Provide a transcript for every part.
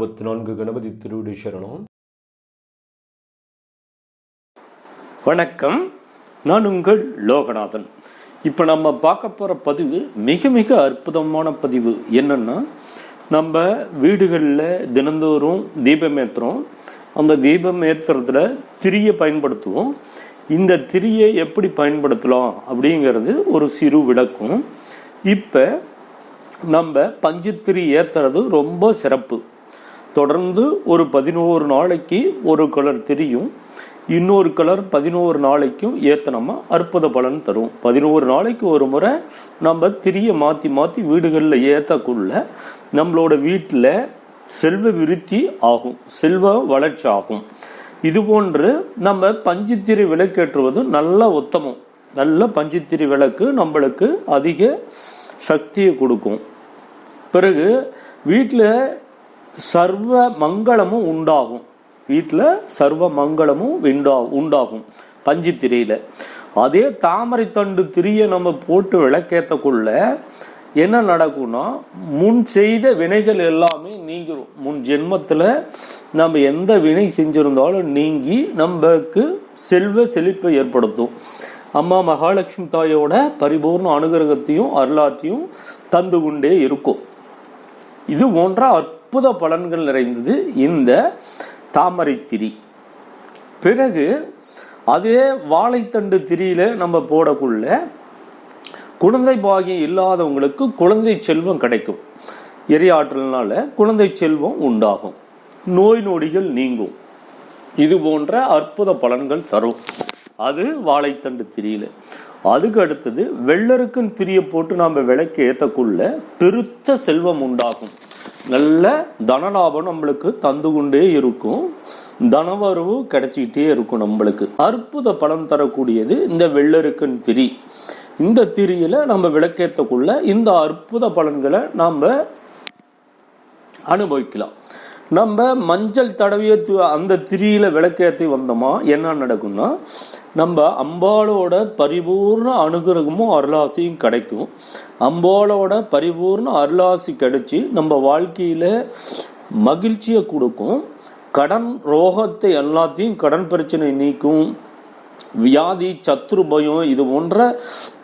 அறுபத்தி நான்கு கணபதி திருவிடி சரணம். வணக்கம். நான் உங்கள் லோகநாதன். இப்போ நம்ம பார்க்க போகிற பதிவு மிக மிக அற்புதமான பதிவு. என்னென்னா நம்ம வீடுகளில் தினந்தோறும் தீபம் ஏற்றுறோம் அந்த தீபம் ஏற்றுறதுல திரியை பயன்படுத்துவோம். இந்த திரியை எப்படி பயன்படுத்தலாம் அப்படிங்கிறது ஒரு சிறு விளக்கும். இப்போ நம்ம பஞ்சுத்திரி ஏற்றுறது ரொம்ப சிறப்பு. தொடர்ந்து ஒரு பதினோரு நாளைக்கு ஒரு கலர் தெரியும். இன்னொரு கலர் பதினோரு நாளைக்கும் ஏற்றினோமா அற்புத பலன் தரும். பதினோரு நாளைக்கு ஒரு முறை நம்ம திரியை மாற்றி மாற்றி வீடுகளில் ஏற்றக்குள்ள நம்மளோட வீட்டில் செல்வ விருத்தி ஆகும். செல்வ வளர்ச்சி ஆகும். இது போன்று நம்ம பஞ்சுத்திரி விளக்கேற்றுவது நல்ல உத்தமம். நல்ல பஞ்சுத்திரி விளக்கு நம்மளுக்கு அதிக சக்தியை கொடுக்கும். பிறகு வீட்டில் சர்வ மங்களமும் உண்டாகும். வீட்டில் சர்வ மங்களமும் விண்டா உண்டாகும். பஞ்சு திரியில. அதே தாமரை தண்டு திரியை நம்ம போட்டு விளக்கேற்றக்குள்ள என்ன நடக்கும்னா முன் செய்த வினைகள் எல்லாமே நீங்கிரும். முன் ஜென்மத்தில் நம்ம எந்த வினை செஞ்சுருந்தாலும் நீங்கி நமக்கு செல்வ செழிப்பை ஏற்படுத்தும். அம்மா மகாலட்சுமி தாயோட பரிபூர்ண அனுகிரகத்தையும் அருளாத்தையும் தந்து கொண்டே இருக்கும். இது போன்ற அற்புத பலன்கள் நிறைந்தது இந்த தாமரை திரி. பிறகு அதே வாழைத்தண்டு திரியில நம்ம போடக்குள்ள குழந்தை பாகியம் இல்லாதவங்களுக்கு குழந்தை செல்வம் கிடைக்கும். எரியாற்றல்னால குழந்தை செல்வம் உண்டாகும். நோய் நொடிகள் நீங்கும். இது போன்ற அற்புத பலன்கள் தரும். அது வாழைத்தண்டு திரியில. அதுக்கு அடுத்தது வெள்ளருக்கும் திரியை போட்டு நாம் விளக்கு ஏற்றக்குள்ள பெருத்த செல்வம் உண்டாகும். நல்ல தனலாபம் நம்மளுக்கு தந்து கொண்டே இருக்கும். தனவரவு கிடைச்சிக்கிட்டே இருக்கும் நம்மளுக்கு. அற்புத பலன் தரக்கூடியது இந்த வெள்ளருக்கன் திரி. இந்த திரியில நம்ம விளக்கேற்றக்குள்ள இந்த அற்புத பலன்களை நாம் அனுபவிக்கலாம். நம்ம மஞ்சள் தடவிய அந்த திரியில விளக்கேற்றி வந்தோமா என்ன நடக்கும்னா நம்ம அம்பாளோட பரிபூர்ண அனுகிரகமும் அருளாசியும் கிடைக்கும். அம்பாளோட பரிபூர்ண அருளாசி கிடைச்சி நம்ம வாழ்க்கையில் மகிழ்ச்சியை கொடுக்கும். கடன் ரோகத்தை எல்லாத்தையும் கடன் பிரச்சனை நீக்கும். வியாதி சத்ரு பயம் இது போன்ற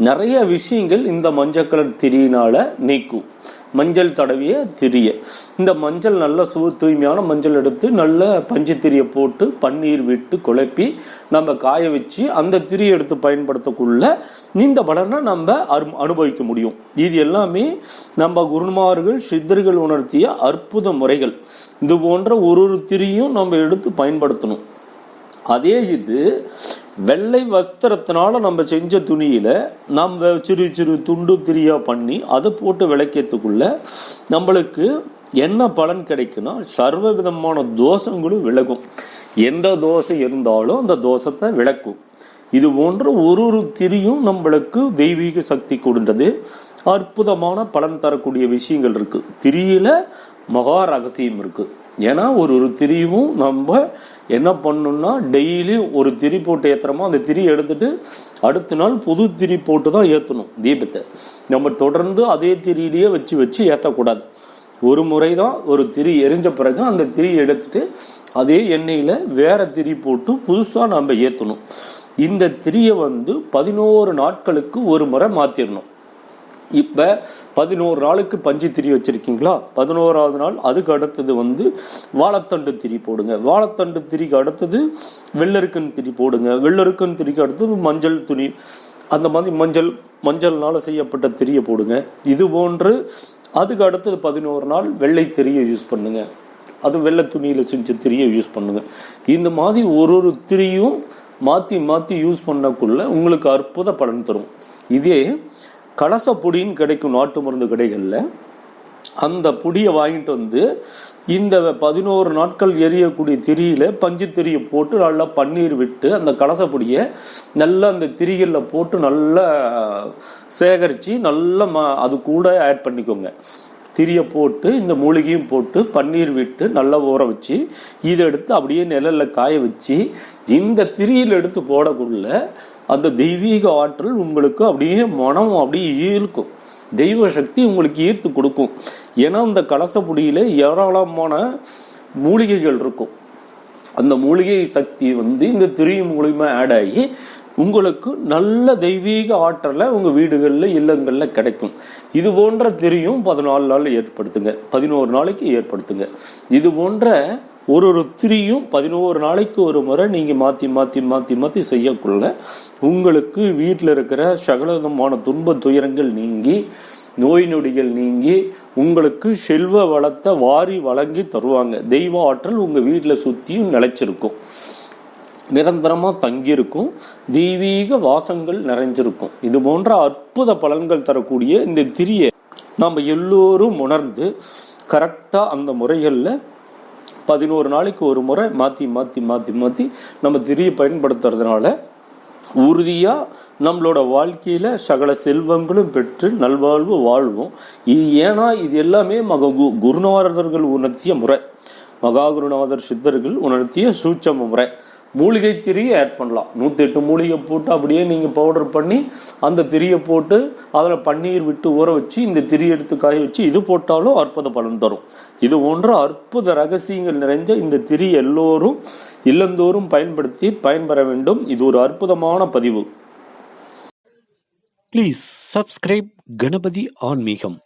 நிறைய விஷயங்கள் இந்த மஞ்சள் கலர் திரியினால் நீக்கும். மஞ்சள் தடவிய திரிய. இந்த மஞ்சள் நல்ல சு தூய்மையான மஞ்சள் எடுத்து நல்ல பஞ்சு திரியை போட்டு பன்னீர் விட்டு குழப்பி நம்ம காய வச்சு அந்த திரியை எடுத்து பயன்படுத்தக்குள்ள இந்த பலனை நம்ம அரு- அனுபவிக்க முடியும். இது எல்லாமே நம்ம குருமார்கள் சித்தர்கள் உணர்த்திய அற்புத முறைகள். இது போன்ற ஒரு ஒரு திரியும் நம்ம எடுத்து பயன்படுத்தணும். அதே இது வெள்ளை வஸ்திரத்தினால நம்ம செஞ்ச துணியில் நம்ம சிறு சிறு துண்டு திரியாக பண்ணி அதை போட்டு விளக்கியத்துக்குள்ள நம்மளுக்கு என்ன பலன் கிடைக்குன்னா சர்வ விதமான தோஷங்களும் விலகும். எந்த தோஷம் இருந்தாலும் அந்த தோஷத்தை விளக்கும். இது போன்ற ஒரு ஒரு திரியும் நம்மளுக்கு தெய்வீக சக்தி கொடுத்தது. அற்புதமான பலன் தரக்கூடிய விஷயங்கள் இருக்குது திரியில மகா ரகசியம் இருக்குது ஏன்னா ஒரு ஒரு திரியும் நம்ம என்ன பண்ணணும்னா டெய்லி ஒரு திரி போட்டு ஏற்றுறோமோ அந்த திரி எடுத்துட்டு அடுத்த நாள் புது திரி போட்டு தான் ஏற்றணும் தீபத்தை. நம்ம தொடர்ந்து அதே திரியிலேயே வச்சு வச்சு ஏற்றக்கூடாது ஒரு முறை தான் ஒரு திரி எரிஞ்ச பிறகு அந்த திரி எடுத்துட்டு அதே எண்ணெயில் வேற திரி போட்டு புதுசாக நம்ம ஏற்றணும் இந்த திரியை வந்து பதினோரு நாட்களுக்கு ஒரு முறை மாற்றிடணும் இப்போ பதினோரு நாளுக்கு பஞ்சு திரி வச்சுருக்கீங்களா? பதினோராவது நாள் அதுக்கு அடுத்தது வந்து வாழைத்தண்டு திரி போடுங்க. வாழைத்தண்டு திரிக்கு அடுத்தது வெள்ளருக்கன் திரி போடுங்க. வெள்ளருக்கன் திரிக்கு அடுத்தது மஞ்சள் துணி. அந்த மாதிரி மஞ்சள் மஞ்சள்னால் செய்யப்பட்ட திரியை போடுங்க. இது போன்று அதுக்கு அடுத்தது பதினோரு நாள் வெள்ளை திரியை யூஸ் பண்ணுங்க. அது வெள்ளை துணியில் செஞ்ச திரியை யூஸ் பண்ணுங்க. இந்த மாதிரி ஒரு ஒரு திரியும் மாற்றி மாற்றி யூஸ் பண்ணக்குள்ள உங்களுக்கு அற்புத பலன் தரும். இதே கலச பொடின்னு கிடைக்கும் நாட்டு மருந்து கடைகளில் அந்த பொடியை வாங்கிட்டு வந்து இந்த பதினோரு நாட்கள் எரியக்கூடிய திரியில் பஞ்சு திரியை போட்டு நல்லா பன்னீர் விட்டு அந்த கலச பொடியை நல்லா அந்த திரிகளில் போட்டு நல்லா சேகரித்து நல்லா ம- அது கூட ஆட் பண்ணிக்கோங்க. திரியை போட்டு இந்த மூலிகையும் போட்டு பன்னீர் விட்டு நல்லா ஊற வச்சு இதை எடுத்து அப்படியே நிழலில் காய வச்சு இந்த திரியில் எடுத்து போடக்குள்ள அந்த தெய்வீக ஆற்றல் உங்களுக்கு அப்படியே மனம் அப்படியே ஈழ்க்கும் தெய்வ சக்தி உங்களுக்கு ஈர்த்து கொடுக்கும். ஏன்னா அந்த கலசப்புடியில ஏராளமான மூலிகைகள் இருக்கும். அந்த மூலிகை சக்தி வந்து இந்த திரி மூலியமாக ஆட் ஆகி உங்களுக்கு நல்ல தெய்வீக ஆற்றலை உங்கள் வீடுகளில் இல்லங்களில் கிடைக்கும். இது போன்ற திரியும் பதினாலு நாளில் ஏற்படுத்துங்க. பதினோரு நாளைக்கு ஏற்படுத்துங்க. இது போன்ற ஒரு ஒரு திரியும் பதினோரு நாளைக்கு ஒரு முறை நீங்கள் மாற்றி மாற்றி மாற்றி மாற்றி செய்யக்குள்ள உங்களுக்கு வீட்டில் இருக்கிற சகலவிதமான துன்ப துயரங்கள் நீங்கி நோய் நொடிகள் நீங்கி உங்களுக்கு செல்வ வளத்தை வாரி வழங்கி தருவாங்க. தெய்வ ஆற்றல் உங்கள் வீட்டில் சுற்றியும் நிலைச்சிருக்கும். நிரந்தரமாக தங்கியிருக்கும். தெய்வீக வாசங்கள் நிறைஞ்சிருக்கும். இது போன்ற அற்புத பலன்கள் தரக்கூடிய இந்த திரியை நாம் எல்லோரும் உணர்ந்து கரெக்டாக அந்த முறைகளில் பதினோரு நாளைக்கு ஒரு முறை மாற்றி மாற்றி மாற்றி மாற்றி நம்ம திரியை பயன்படுத்துறதுனால உறுதியாக நம்மளோட வாழ்க்கையில் சகல செல்வங்களும் பெற்று நல்வாழ்வு வாழ்வோம். இது ஏன்னா இது எல்லாமே மக கு குருநாதர்கள் உணர்த்திய முறை. மகா குருநாதர் சித்தர்கள் உணர்த்திய சூட்சம முறை. மூலிகை திரியை ஆட் பண்ணலாம். நூற்றி எட்டு மூலிகை போட்டு அப்படியே நீங்கள் பவுடர் பண்ணி அந்த திரியை போட்டு அதில் பன்னீர் விட்டு ஊற வச்சு இந்த திரி எடுத்து காய வச்சு இது போட்டாலும் அற்புத பலன் தரும். இது போன்ற அற்புத ரகசியங்கள் நிறைஞ்ச இந்த திரி எல்லோரும் இல்லந்தோறும் பயன்படுத்தி பயன்பெற வேண்டும். இது ஒரு அற்புதமான பதிவு. ப்ளீஸ் சப்ஸ்கிரைப் கணபதி ஆன்மீகம்